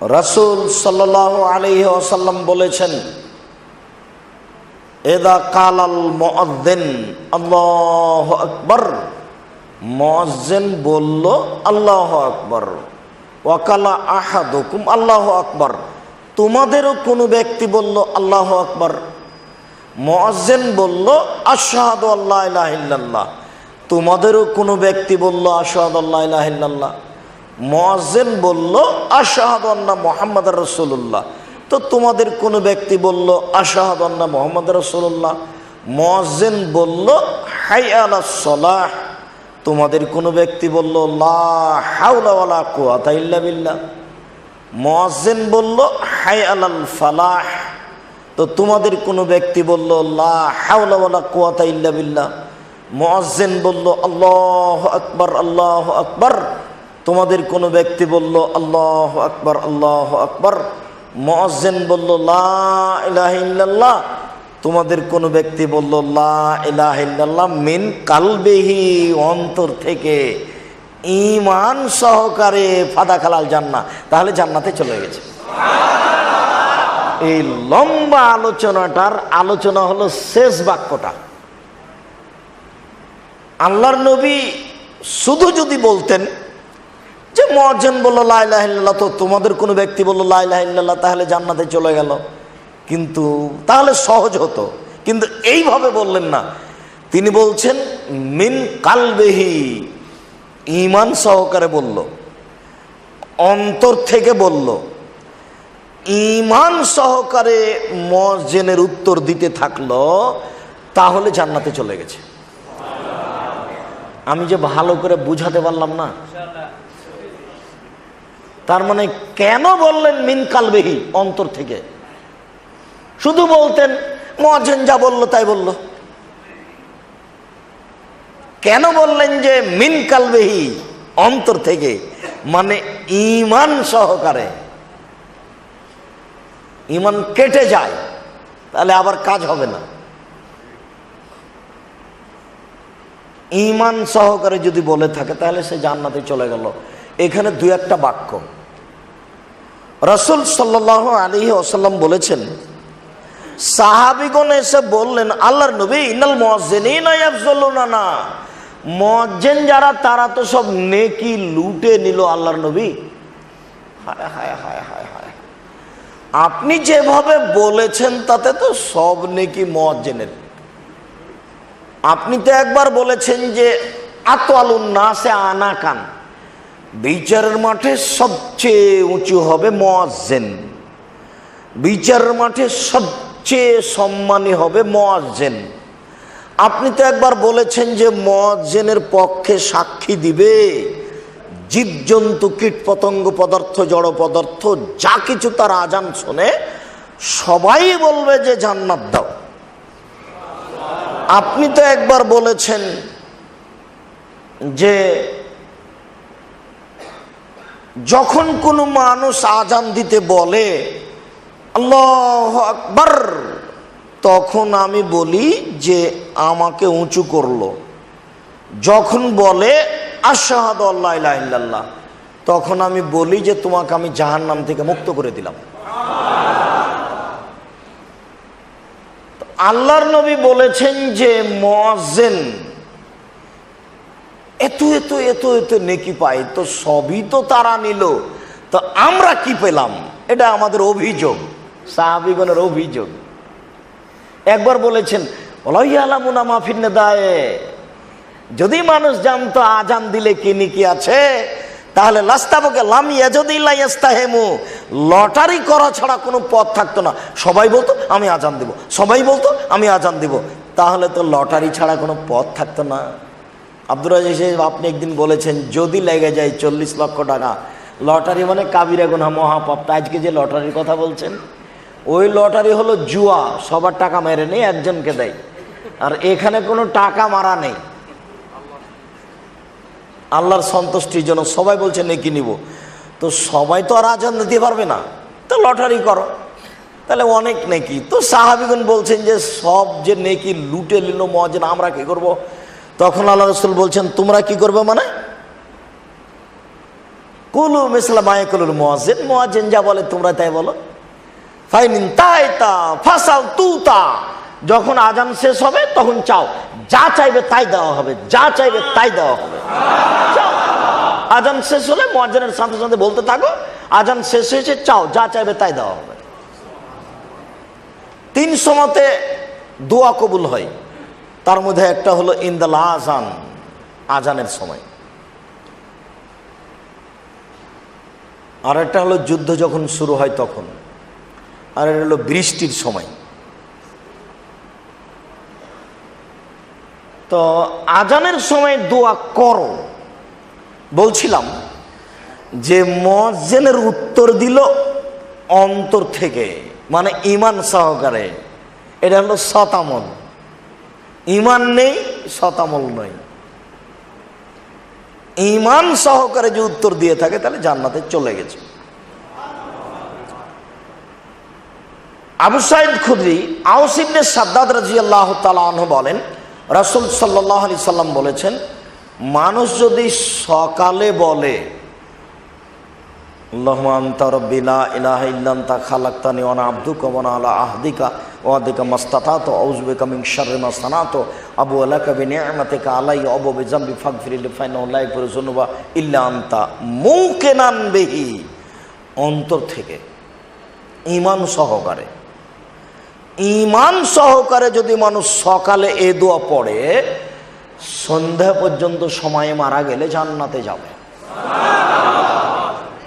রাসূল সাল্লাল্লাহু আলাইহি ওয়াসাল্লাম বলেছেন, এদা কালাল মুআদ্দিন আল্লাহু আকবর। মুয়াজ্জিন বলল, আল্লাহ আকবর। ওয়াকালা আহাদুকুম, আল্লাহ আকবর। তোমাদেরও কোনো ব্যক্তি বলল, আল্লাহ আকবার? মুয়াজ্জিন বলল, আশহাদু আল্লাহ তোমাদেরও কোনো ব্যক্তি বলল, আশহাদু আল্লা মুয়াজ্জিন বলল, আশহাদু আন্না মুহাম্মাদুর রাসূলুল্লাহ। তো তোমাদের কোনো ব্যক্তি বলল, আশহাদু আন্না মুহাম্মাদুর রাসূলুল্লাহ? মুয়াজ্জিন বলল হাই আলাস সালাহ। তোমাদের কোনো ব্যক্তি বলল, লা হাওলা ওয়ালা কুওয়াতা ইল্লা বিল্লাহ। মুয়াজ্জিন বলল হাই আলাল ফালাহ। তো তোমাদের কোনো ব্যক্তি বলল, লা হাওলা ওয়ালা কুওয়াতা ইল্লা বিল্লাহ। মুয়াজ্জিন বলল, আল্লাহ আকবার আল্লাহ আকবার। তোমাদের কোনো ব্যক্তি বলল, আল্লাহ আকবর আল্লাহ আকবর। মুয়াজ্জিন বলল, লা ইলাহা তোমাদের কোনো ব্যক্তি বলল, লা ইলাহা ইল্লাল্লাহ মিন কালবেহি, অন্তর থেকে ইমান সহকারে ফাদা খালাল জান্না তাহলে জান্নাতে চলে গেছে। এই লম্বা আলোচনাটার আলোচনা হলো শেষ বাক্যটা। আল্লাহর নবী শুধু যদি বলতেন মহাজন বলল লাইলাহিল্লাহ তো তোমাদের কোনো ব্যক্তি বলল লাইলাহিল্লাহ তাহলে জান্নাতে চলে গেল। কিন্তু তাহলে সহজ হতো। কিন্তু এইভাবে বললেন না। তিনি বলছেন, মিন কালবেহি ইমান সহকারে বলল। অন্তর থেকে বলল। ইমান সহকারে মসজেনের উত্তর দিতে থাকল, তাহলে জান্নাতে চলে গেছে। আমি যে ভালো করে বুঝাতে পারলাম না তার মানে কেন বললেন মিন কালবেহি অন্তর থেকে? শুধু বলতেন, মহাজন যা বলল তাই বলল। কেন বললেন যে মিন কালবেহি অন্তর থেকে? মানে ইমান সহকারে। ইমান কেটে যায়, তাহলে আবার কাজ হবে না। ইমান সহকারে যদি বলে থাকে, তাহলে সে জান্নাতে চলে গেল। এখানে দু একটা বাক্য। রসুল সাল্লাহ আলী ওসাল্লাম বলেছেন, সাহাবিগণ এসে বললেন, আল্লাহর নবী ইনাল না মজ্জেন যারা, তারা তো সব নেকি লুটে নিল আল্লাহর নবী। হায় হায় হায় হায় হায়। আপনি যেভাবে বলেছেন, তাতে তো সব নেকি মজ্জেনের আপনি তো একবার বলেছেন যে আতোয়ালুন নাসে আনা কান বিচারের মাঠে সবচেয়ে উঁচু হবে মোয়াজ্জেন। বিচারের মাঠে সবচেয়ে সম্মানী হবে মোয়াজ্জেন। আপনি তো একবার বলেছেন যে মোয়াজ্জেনের পক্ষে সাক্ষী দিবে। জীবজন্তু কীট পতঙ্গ পদার্থ, জড় পদার্থ, যা কিছু তার আজান শোনে, সবাই বলবে যে জান্নাত দাও। আপনি তো একবার বলেছেন যে যখন কোনো মানুষ আজান দিতে বলে, আল্লাহ আকবর তখন আমি বলি যে আমাকে উঁচু করল। যখন বলে, আশাহাদ আল্লাহ তখন আমি বলি যে তোমাকে আমি জাহান্নাম থেকে মুক্ত করে দিলাম। আল্লাহর নবী বলেছেন যে মজেন এত এত এত এত নেকি পাই তো সবই তো তারা নিল। তো আমরা কি পেলাম? এটা আমাদের অভিযোগ, সাহাবিগণের অভিযোগ। একবার বলেছেন আলামুনা মাফিনে দায়ে যদি মানুষ জানতো আজান দিলে কি নিকি আছে, তাহলে লাস্তাবকে লামিয়া যদি লাইয়াস্তাহেমু লটারি করা ছাড়া কোনো পথ থাকতো না। সবাই বলতো, আমি আজান দিব। সবাই বলতো, আমি আজান দিব। তাহলে তো লটারি ছাড়া কোনো পথ থাকতো না। আব্দুর রাজিজ আপনি একদিন বলেছেন, যদি লেগে যায় চল্লিশ লক্ষ টাকা। লটারি মানে কাবিরা গুনা মহাপাপ। তা আজকে যে লটারির কথা বলছেন, ওই লটারি হলো জুয়া। সবার টাকা মেরে নেই, একজনকে দেয়। আর এখানে কোনো টাকা মারা নেই। আল্লাহর সন্তুষ্টির জন্য সবাই বলছে, নেকি নিব। তো সবাই তো আর আজান দিতে পারবে না। তো লটারি করো। তাহলে অনেক নেকি। তো সাহাবিগুন বলছেন যে, সব যে নেকি লুটে নিল মহাজন, আমরা কি করব? তখন আল্লাহ রসুল বলছেন, তোমরা কি করবে মানে? কুলু মিসলা মায়ে কুলুল মহাজেন মহাজেন যা বলে তোমরা তাই বলো। ফাইনিন তাই তা ফাসাল তু তা যখন আজান শেষ হবে, তখন চাও। যা চাইবে তাই দেওয়া হবে। যা চাইবে তাই দেওয়া হবে। চাও। আজান শেষ হলে মহাজনের সাথে সাথে বলতে থাকো। আজান শেষ হয়েছে, চাও। যা চাইবে তাই দেওয়া হবে। তিন সময়তে দোয়া কবুল হয়। তার মধ্যে একটা হলো ইন্দাল আজান আজানের সময়। আর একটা হলো যুদ্ধ যখন শুরু হয় তখন, আর এটা হলো বৃষ্টির সময়। তো আজানের সময় দোয়া করো। বলছিলাম যে মজেনের উত্তর দিল অন্তর থেকে মানে ইমান সহকারে। এটা হলো শতামল ইমান নেই শতামল নয় ইমান সহকারে যে উত্তর দিয়ে থাকে, তাহলে জান্নাতে চলে গেছে। আবু সাইদ খুদ্রি আউসিবনে সাদ্দাদ রাজি আল্লাহ বলেন, রাসুল সাল্লাহ আলি সাল্লাম বলেছেন, মানুষ যদি সকালে বলে আল্লাহমান তারব্বিলা ইলাহা ইল্লান্তা খালাক্তানি ওয়ানা আব্দুকা ওয়ানা আলা আহদিকা ওয়াদিকা মাস্তাতাত আউযুবিকা মিন শাররি মা সানাত আবু আলাকা বিনিআমাতিকা আলাই আবু বিজামবি ফাগফির লি ফাইনাহু লা ইয়াগফিরু যুনুবা ইল্লা আনতা মুকিনান বিহি। অন্তর থেকে ইমান সহকারে। ইমান সহকারে যদি মানুষ সকালে এ দোয়া পড়ে, সন্ধ্যা পর্যন্ত সময়ে মারা গেলে জান্নাতে যাবে।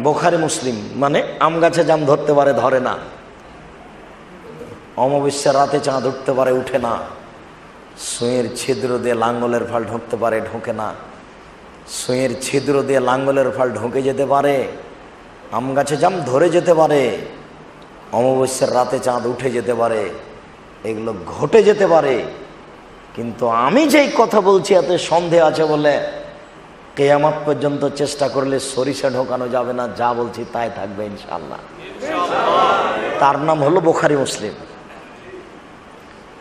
বোখারি মুসলিম মানে আম গাছে জাম ধরতে পারে, ধরে না। অমাবস্যার রাতে চাঁদ উঠতে পারে, উঠে না। সুঁয়ের ছিদ্র দিয়ে লাঙ্গলের ফাল ঢুকতে পারে, ঢোকে না। সুঁয়ের ছিদ্র দিয়ে লাঙ্গলের ফাল ঢুকে যেতে পারে, আম গাছে জাম ধরে যেতে পারে, অমাবস্যার রাতে চাঁদ উঠে যেতে পারে, এগুলো ঘটে যেতে পারে। কিন্তু আমি যেই কথা বলছি, এতে সন্দেহ আছে বলে কেয়ামত পর্যন্ত চেষ্টা করলে সরিষা ঢোকানো যাবে না, যা বলছি তাই থাকবে ইনশাল্লাহ তার নাম হলো বোখারি মুসলিম।